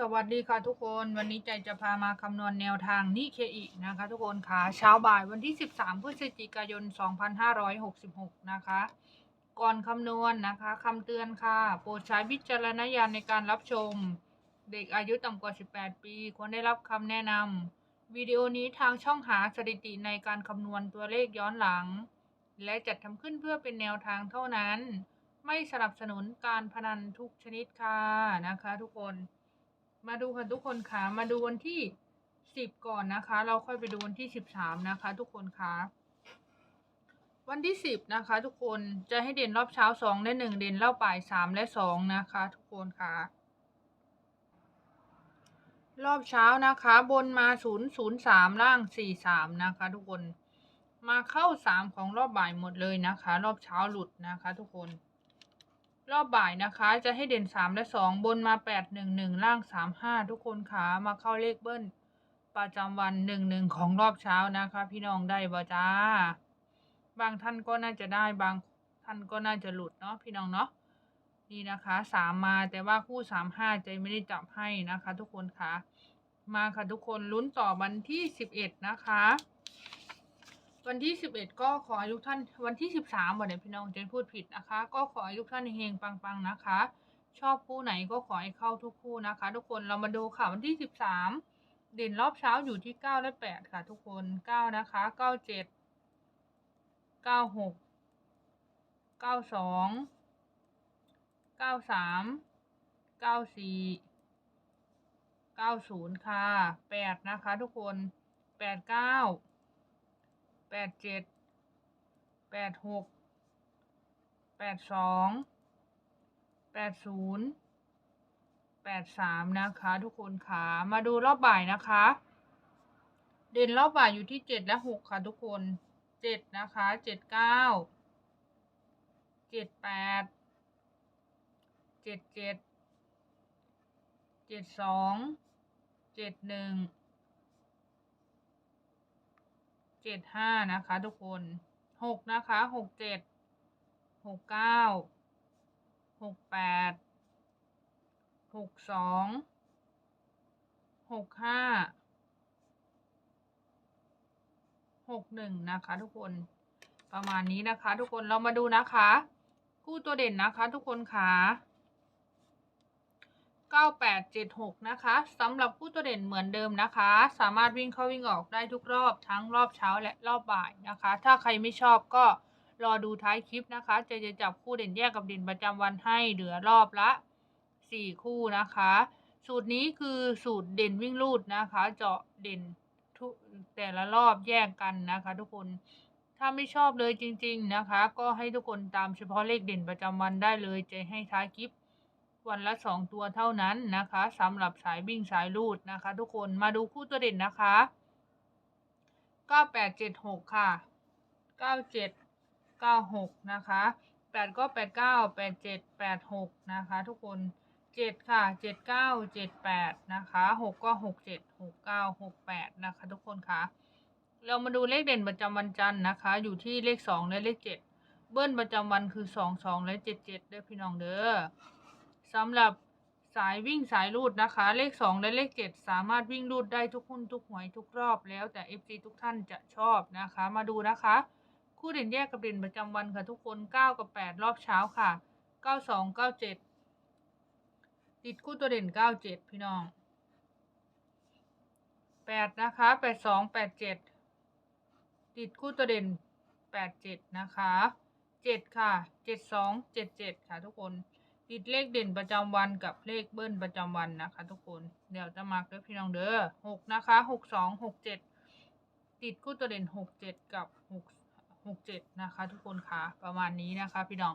สวัสดีค่ะทุกคนวันนี้ใจจะพามาคำนวณแนวทางนิเคอินะคะทุกคนค่ะเช้าบ่ายวันที่ 13 พฤศจิกายน 2566 นะคะ ก่อนคำนวณนะคะคำเตือนค่ะ โปรดใช้วิจารณญาณในการรับชม เด็กอายุต่ำกว่า 18 ปีควรได้รับคำแนะนำวิดีโอนี้ทางช่องหาสถิติในการคำนวณตัวเลขย้อนหลัง และจัดทำขึ้นเพื่อเป็นแนวทางเท่านั้น ไม่สนับสนุนการพนันทุกชนิดค่ะนะคะทุกคน มาดูค่ะทุกคนค่ะ มาดูวันที่สิบก่อนนะคะ เราค่อยไปดูวันที่สิบสามนะคะ ทุกคนค่ะ วันที่สิบนะคะ ทุกคนจะให้เด่นรอบเช้าสองและหนึ่งเด่นรอบบ่ายสามและสองนะคะ ทุกคนค่ะ รอบเช้านะคะ บนมาศูนย์ศูนย์สามล่างสี่สามนะคะ ทุกคนมาเข้าสามของรอบบ่ายหมดเลยนะคะ รอบเช้าหลุดนะคะ ทุกคน รอบบ่ายนะคะ จะให้เด่นสามและสองบนมาแปดหนึ่งหนึ่งล่างสามห้าทุกคนขามาเข้าเลขเบิ้ล ประจำวันหนึ่งหนึ่งของรอบเช้านะคะ พี่น้องได้บ่จ้า บางท่านก็น่าจะได้บางท่านก็น่าจะหลุดเนาะพี่น้องเนาะนี่นะคะสามมาแต่ว่าคู่สามห้าใจไม่ได้จับให้นะคะ ทุกคนคะมาค่ะทุกคนลุ้นต่อวันที่สิบเอ็ดนะคะ วันที่สิบเอ็ดก็ขอให้ทุกท่านวันที่สิบสามวันนี้พี่น้องเจนพูดผิดนะคะ ก็ขอให้ทุกท่านเฮงปังๆนะคะ ชอบคู่ไหนก็ขอให้เข้าทุกคู่นะคะ ทุกคนเรามาดูค่ะวันที่สิบสามเด่นรอบเช้าอยู่ที่เก้าและแปดค่ะ ทุกคนเก้านะคะเก้าเจ็ดเก้าหกเก้าสองเก้าสามเก้าสี่เก้าศูนย์ค่ะแปดนะคะ ทุกคนแปดเก้า แปดเจ็ดแปดหกแปดสองแปดศูนย์แปดสามนะคะ ทุกคนค่ะมาดูรอบบ่ายนะคะ เด่นรอบบ่ายอยู่ที่เจ็ดและหกค่ะ ทุกคนเจ็ดนะคะเจ็ดเก้าเจ็ดแปดเจ็ดเจ็ดเจ็ดสองเจ็ดหนึ่ง เจ็ดห้านะคะทุกคนหกนะคะหกเจ็ดหกเก้าหกแปดหกสองหกห้าหกหนึ่งนะคะทุกคนประมาณนี้นะคะ ทุกคนเรามาดูนะคะ คู่ตัวเด่นนะคะ ทุกคนค่ะ 9876 นะคะสำหรับผู้ตัวเด่นเหมือนเดิมนะคะ สามารถวิ่งเข้าวิ่งออกได้ทุกรอบทั้งรอบเช้าและรอบบ่ายนะคะ ถ้าใครไม่ชอบก็รอดูท้ายคลิปนะคะจะจะจับคู่เด่นแยกกับเด่นประจำวันให้เหลือรอบละ 4 คู่นะคะ สูตรนี้คือสูตรเด่นวิ่งลูดนะคะ เจาะเด่นทุแต่ละรอบแยกกันนะคะ ทุกคนถ้าไม่ชอบเลยจริง ๆนะคะ ก็ให้ทุกคนตามเฉพาะเลขเด่นประจำวันได้เลยจะให้ท้ายคลิป วันละสองตัวเท่านั้นนะคะสำหรับสายวิ่งสายลูดนะคะ ทุกคนมาดูคู่ตัวเด่นนะคะเก้าแปดเจ็ดหกค่ะเก้าเจ็ดเก้าหกนะคะแปดก็แปดเก้าแปดเจ็ดแปดหกนะคะ ทุกคนเจ็ดค่ะเจ็ดเก้าเจ็ดแปดนะคะหกก็หกเจ็ดหกเก้าหกแปดนะคะ ทุกคนคะเรามาดูเลขเด่นประจำวันจันทร์นะคะ อยู่ที่เลขสองและเลขเจ็ดเบิ้ลประจำวันคือสองสองและเจ็ดเจ็ดเด้อพี่น้องเด้อ สำหรับสายวิ่งสายรูดนะคะ เลข 2 และเลข 7 สามารถวิ่งรูดได้ทุกหุ้นทุกหวยทุกรอบแล้วแต่ FC ทุกท่านจะชอบนะคะ มาดูนะคะ คู่เด่นแยกกับเด่นประจำวันค่ะทุกคน 9 กับ 8 รอบเช้าค่ะ 92 97 ติดคู่ตัวเด่น 97 พี่น้อง 8 นะคะ 82 87 ติดคู่ตัวเด่น 87 นะคะ 7 ค่ะ 72 77 ค่ะทุกคน ติดเลขเด่นประจำวันกับเลขเบิ้ลประจำวันนะคะ ทุกคนเดี๋ยวจะมาเด้อพี่น้องเด้อหกนะคะหกสองหกเจ็ดติดคู่ตัวเด่นหกเจ็ดกับหกหกเจ็ดนะคะ ทุกคนค่ะประมาณนี้นะคะ พี่น้อง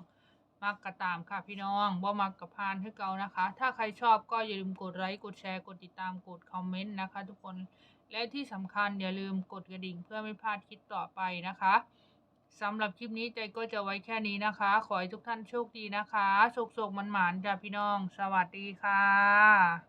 มักกระตามค่ะพี่น้องบ่มักกับพานให้เกานะคะ ถ้าใครชอบก็อย่าลืมกดไลค์กดแชร์กดติดตามกดคอมเมนต์นะคะ ทุกคนและที่สำคัญอย่าลืมกดกระดิ่งเพื่อไม่พลาดคลิปต่อไปนะคะ สำหรับคลิปนี้ใจก็จะไว้แค่นี้นะคะ ขอให้ทุกท่านโชคดีนะคะโชคโชคมันหมานจ้าพี่น้อง สวัสดีค่ะ